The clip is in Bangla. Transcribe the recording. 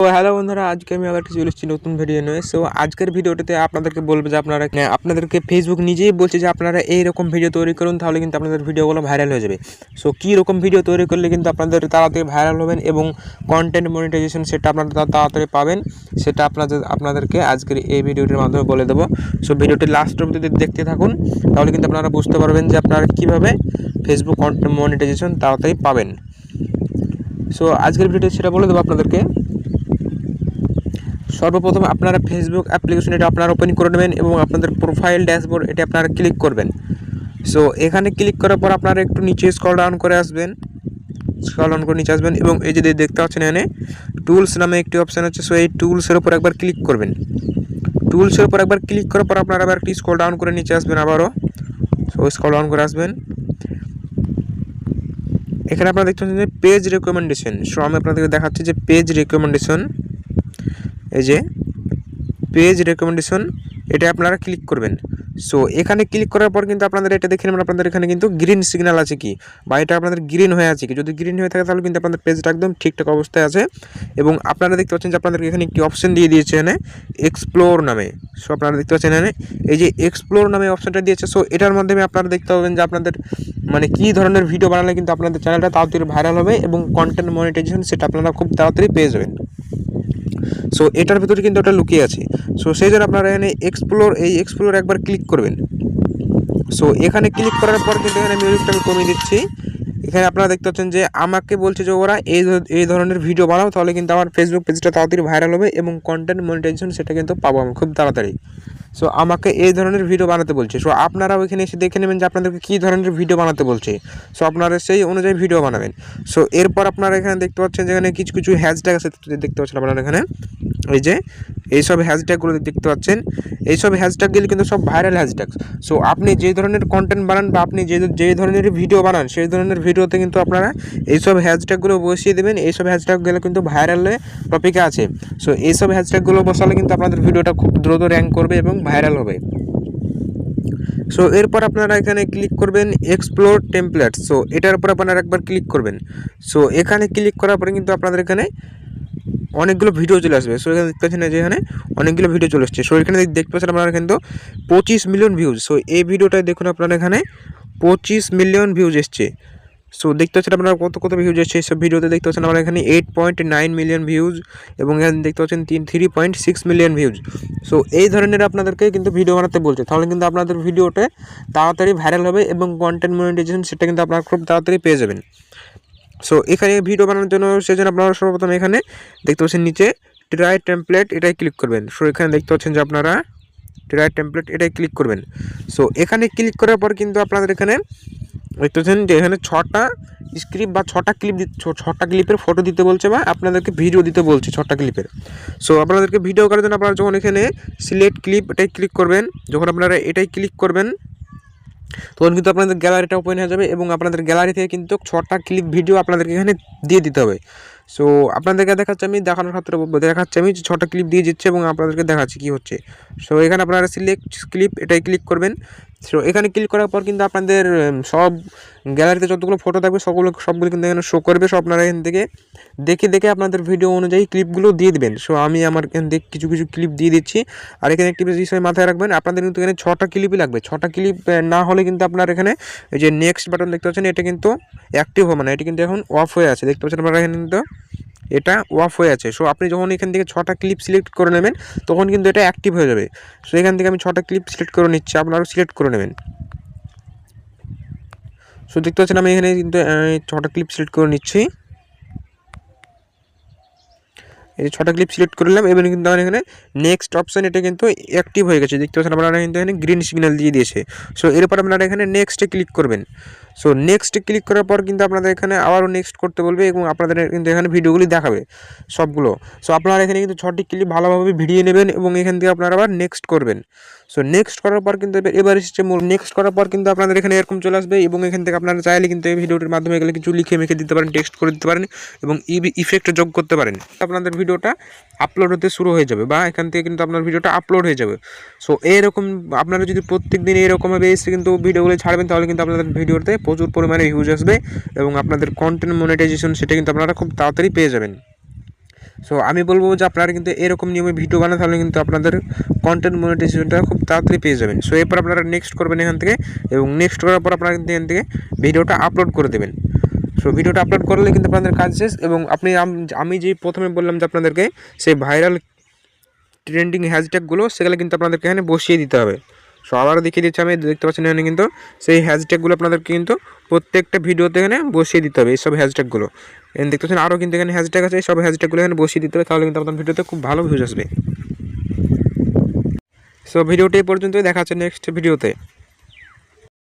তো হ্যালো বন্ধুরা আজকে আমি আবার কিছু এসেছি নতুন ভিডিও নিয়ে। সো আজকের ভিডিওটাতে আপনাদেরকে বলব যে আপনারা হ্যাঁ, আপনাদেরকে ফেসবুক নিজেই বলছে যে আপনারা এইরকম ভিডিও তৈরি করুন তাহলে কিন্তু আপনাদের ভিডিওগুলো ভাইরাল হয়ে যাবে। সো কী রকম ভিডিও তৈরি করলে কিন্তু আপনাদের তাড়াতাড়ি ভাইরাল হবেন এবং কন্টেন্ট মনিটাইজেশন সেটা আপনারা তাড়াতাড়ি পাবেন সেটা আপনাদের আপনাদেরকে আজকের এই ভিডিওটির মাধ্যমে বলে দেবো। সো ভিডিওটি লাস্ট অবধি যদি দেখতে থাকুন তাহলে কিন্তু আপনারা বুঝতে পারবেন যে আপনারা কীভাবে ফেসবুক কন্টেন্ট মনিটাইজেশন তাড়াতাড়ি পাবেন। সো আজকের ভিডিও সেটা বলে দেবো আপনাদেরকে। সর্বপ্রথম আপনারা ফেসবুক অ্যাপ্লিকেশন এটা আপনারা ওপেন করে নেবেন এবং আপনাদের প্রোফাইল ড্যাশবোর্ড এটা আপনারা ক্লিক করবেন। সো এখানে ক্লিক করার পর আপনারা একটু নিচে স্ক্রল ডাউন করে আসবেন। স্ক্রল ডাউন করে নিচে আসবেন এবং এই যে দেখতে পাচ্ছেন এখানে টুলস নামে একটি অপশান আছে। সো এই টুলসের উপর একবার ক্লিক করবেন। টুলসের উপর একবার ক্লিক করার পর আপনারা আবার একটি স্ক্রল ডাউন করে নিচে আসবেন আবারও। সো স্ক্রল ডাউন করে আসবেন। এখানে আপনারা দেখতে পাচ্ছেন যে পেজ রেকমেন্ডেশন সো আমি আপনাদেরকে দেখাচ্ছি যে পেজ রেকমেন্ডেশন এই যে পেজ রেকমেন্ডেশন এটা আপনারা ক্লিক করবেন। সো এখানে ক্লিক করার পর কিন্তু আপনাদের এটা দেখে নেবেন, আপনাদের এখানে কিন্তু গ্রিন সিগন্যাল আছে কি? বা এটা আপনাদের গ্রিন হয়ে আছে কি? যদি গ্রিন হয়ে থাকে, তাহলে কিন্তু আপনাদের পেজটা একদম ঠিকঠাক অবস্থায় আছে। এবং আপনারা দেখতে পাচ্ছেন যে আপনাদেরকে এখানে একটি অপশন দিয়ে দিয়েছে এখানে এক্সপ্লোর নামে। সো আপনারা দেখতে পাচ্ছেন এখানে, এই যে এক্সপ্লোর নামে অপশনটা দিয়েছে। সো এটার মাধ্যমে আপনারা দেখতে পাবেন যে আপনাদের মানে কী ধরনের ভিডিও বানালে কিন্তু আপনাদের চ্যানেলটা তাড়াতাড়ি ভাইরাল হবে এবং কন্টেন্ট মনিটাইজেশন সেটা আপনারা খুব তাড়াতাড়ি পেয়ে যাবেন। সো এটার ভিতরে কিন্তু ওটা লুকিয়ে আছে। সো সেই জন্য আপনারা এখানে এক্সপ্লোর এই এক্সপ্লোর একবার ক্লিক করবেন। সো এখানে ক্লিক করার পর কিন্তু এখানে মিউজিকটা আমি কমিয়ে দিচ্ছি। এখানে আপনারা দেখতে পাচ্ছেন যে আমাকে বলছে যে ওরা এই এই ধরনের ভিডিও বানাও, তাহলে কিন্তু আমার ফেসবুক পেজটা তাড়াতাড়ি ভাইরাল হবে এবং কন্টেন্ট মনিটাইজেশন সেটা কিন্তু পাবো আমি খুব তাড়াতাড়ি। সো আমাকে এই ধরনের ভিডিও বানাতে বলছে। সো আপনারা ওইখানে এসে দেখে নেবেন যে আপনাদেরকে কী ধরনের ভিডিও বানাতে বলছে। সো আপনারা সেই অনুযায়ী ভিডিও বানাবেন। সো এরপর আপনারা এখানে দেখতে পাচ্ছেন যেখানে কিছু কিছু হ্যাশট্যাগ আছে। দেখতে পাচ্ছেন আপনারা এখানে। এই যে, এইসব হ্যাশট্যাগুলো দেখতে পাচ্ছেন। এইসব হ্যাশট্যাগগুলি কিন্তু সব ভাইরাল হ্যাশট্যাগ সো আপনি যে ধরনের কন্টেন্ট বানান বা আপনি যে যে ধরনের ভিডিও বানান, সেই ধরনের ভিডিওতে কিন্তু আপনারা এইসব হ্যাশট্যাগুলো বসিয়ে দেবেন। এইসব হ্যাশট্যাগুলো কিন্তু ভাইরালে টপিকে আছে। সো এইসব হ্যাশট্যাগুলো বসালে কিন্তু আপনাদের ভিডিওটা খুব দ্রুত র্যাঙ্ক করবে এবং ভাইরাল হবে। সো এরপর আপনারা এখানে ক্লিক করবেন এক্সপ্লোর টেমপ্লেট সো এটার উপর আপনারা একবার ক্লিক করবেন। সো এখানে ক্লিক করার পরে কিন্তু আপনাদের এখানে অনেকগুলো ভিডিও চলে আসবে। সো এখানে দেখতে পাচ্ছেন যে এখানে অনেকগুলো ভিডিও চলে আসছে। সো এখানে দেখতে পাচ্ছেন আপনারা কিন্তু পঁচিশ মিলিয়ন ভিউজ সো এই ভিডিওটাই দেখুন আপনারা এখানে পঁচিশ মিলিয়ন ভিউজ এসছে। সো দেখতে পাচ্ছেন আপনারা কত কত ভিউজ এসছে। সব ভিডিওতে দেখতে পাচ্ছেন আমরা এখানে eight point nine million views এবং এখানে দেখতে পাচ্ছেন তিন three point six million views so এই ধরনের আপনাদেরকে কিন্তু ভিডিও বানাতে বলছে। তাহলে কিন্তু আপনাদের ভিডিওটা তাড়াতাড়ি ভাইরাল হবে এবং কন্টেন্ট মনিটাইজেশন সেটা কিন্তু আপনারা খুব তাড়াতাড়ি পেয়ে যাবেন। সো এখানে ভিডিও বানানোর জন্য সেজন্য আপনারা সর্বপ্রথম এখানে দেখতে পাচ্ছেন নিচে ট্রাই টেমপ্লেট এটাই ক্লিক করবেন। সো এখানে দেখতে পাচ্ছেন যে আপনারা ট্রাই টেমপ্লেট এটাই ক্লিক করবেন। সো এখানে ক্লিক করার পর কিন্তু আপনাদের এখানে দেখতে পাচ্ছেন যে এখানে ছটা স্ক্রিপ্ট বা ছটা ক্লিপ ছটা ক্লিপের ফটো দিতে বলছে বা আপনাদেরকে ভিডিও দিতে বলছে ছটা ক্লিপের সো আপনাদেরকে ভিডিও করার জন্য আপনারা যখন এখানে সিলেক্ট ক্লিপ এটাই ক্লিক করবেন, যখন আপনারা এটাই ক্লিক করবেন, তখন কিন্তু আপনাদের গ্যালারিটা ওপেন হয়ে যাবে এবং আপনাদের গ্যালারি থেকে কিন্তু ছটা ক্লিপ ভিডিও আপনাদেরকে এখানে দিয়ে দিতে হবে। সো আপনাদেরকে দেখাচ্ছি আমি, দেখানোর ক্ষেত্রে দেখাচ্ছি আমি ছটা ক্লিপ দিয়ে দিচ্ছে এবং আপনাদেরকে দেখাচ্ছি কী হচ্ছে। সো এখানে আপনারা সিলেক্ট ক্লিপ এটাই ক্লিক করবেন সো এখানে ক্লিক করার পর কিন্তু আপনাদের সব গ্যালারিতে যতগুলো ফটো থাকবে, সবগুলো সবগুলো কিন্তু এখানে শো করবে। সো আপনারা এখান থেকে দেখে দেখে আপনাদের ভিডিও অনুযায়ী ক্লিপগুলো দিয়ে দেবেন। সো আমি আমার এখান থেকে কিছু কিছু ক্লিপ দিয়ে দিচ্ছি। আর এখানে একটি বিষয় মাথায় রাখবেন, আপনাদের কিন্তু এখানে ছটা ক্লিপই লাগবে। ছটা ক্লিপ না হলে কিন্তু আপনার এখানে যে নেক্সট বাটন দেখতে পাচ্ছেন, এটা কিন্তু অ্যাক্টিভ হবে না এটা কিন্তু এখন অফ হয়ে আছে। দেখতে পাচ্ছেন আপনারা এখানে কিন্তু এটা অফ হয়ে আছে। সো আপনি যখন এখান থেকে ছটা ক্লিপ সিলেক্ট করে নেবেন, তখন কিন্তু এটা অ্যাক্টিভ হয়ে যাবে। সো এখান থেকে আমি ছটা ক্লিপ সিলেক্ট করে নিচ্ছি আপনারাও সিলেক্ট করে নেবেন। সো দেখতে পাচ্ছেন আমি এখানে কিন্তু ছটা ক্লিপ সিলেক্ট করে নিচ্ছি। এই ছটা ক্লিপ সিলেক্ট করলাম এবং কিন্তু আমার এখানে নেক্সট অপশান এটা কিন্তু অ্যাক্টিভ হয়ে গেছে। দেখতে পাচ্ছেন আপনারা কিন্তু এখানে গ্রিন সিগন্যাল দিয়ে দিয়েছে। সো এরপর আপনারা এখানে নেক্সটে ক্লিক করবেন। সো নেক্সটে ক্লিক করার পর কিন্তু আপনাদের এখানে আবারও নেক্সট করতে বলবে এবং আপনাদের কিন্তু এখানে ভিডিওগুলি দেখাবে সবগুলো। সো আপনারা এখানে কিন্তু ছটি ক্লিপ ভালোভাবে ভিডিও নেবেন এবং এখান থেকে আপনারা আবার নেক্সট করবেন। সো নেক্সট করার পর কিন্তু এবার- এসেছে নেক্সট করার পর কিন্তু আপনাদের এখানে এরকম চলে আসবে এবং এখান থেকে আপনারা চাইলে কিন্তু এই ভিডিওটির মাধ্যমে এগুলো কিছু লিখে মেখে দিতে পারেন টেক্সট করে দিতে পারেন এবং ইবি ইফেক্ট যোগ করতে পারেন। আপনাদের ভিডিওটা আপলোড হতে শুরু হয়ে যাবে বা এখান থেকে কিন্তু আপনার ভিডিওটা আপলোড হয়ে যাবে। সো এরকম আপনারা যদি প্রত্যেক দিন এরকমভাবে এসে কিন্তু ভিডিওগুলো ছাড়বেন তাহলে কিন্তু আপনাদের ভিডিওতে প্রচুর পরিমাণে ভিউজ আসবে এবং আপনাদের কন্টেন্ট মনিটাইজেশন সেটা কিন্তু আপনারা খুব তাড়াতাড়ি পেয়ে যাবেন। সো আমি বলব যে আপনারা কিন্তু এরকম নিয়মে ভিডিও বানাতে তাহলে কিন্তু আপনাদের কন্টেন্ট মনিটাইজেশনটা খুব তাড়াতাড়ি পেয়ে যাবেন। সো এরপর আপনারা নেক্সট করবেন এখান থেকে এবং নেক্সট করার পর আপনারা কিন্তু এখান থেকে ভিডিওটা আপলোড করে দেবেন। সো ভিডিওটা আপলোড করলে কিন্তু আপনাদের কাজ শেষ এবং আপনি আমি যে প্রথমে বললাম যে আপনাদেরকে সেই ভাইরাল ট্রেন্ডিং হ্যাশট্যাগুলো সেগুলো কিন্তু আপনাদেরকে এখানে বসিয়ে দিতে হবে। সো আবার দেখিয়ে দিচ্ছি, আমি দেখতে পাচ্ছেন এখানে কিন্তু সেই হ্যাশট্যাগুলো আপনাদেরকে কিন্তু প্রত্যেকটা ভিডিওতে এখানে বসিয়ে দিতে হবে, এইসব হ্যাশট্যাগুলো দেখতে পাচ্ছেন আরও কিন্তু এখানে হ্যাশট্যাগ আছে এই সব হ্যাশট্যাগুলো এখানে বসিয়ে দিতে হবে, তাহলে কিন্তু আপনার ভিডিওতে খুব ভালো ভিউজ আসবে। সো ভিডিওটি পর্যন্তই, দেখা হচ্ছে নেক্সট ভিডিওতে।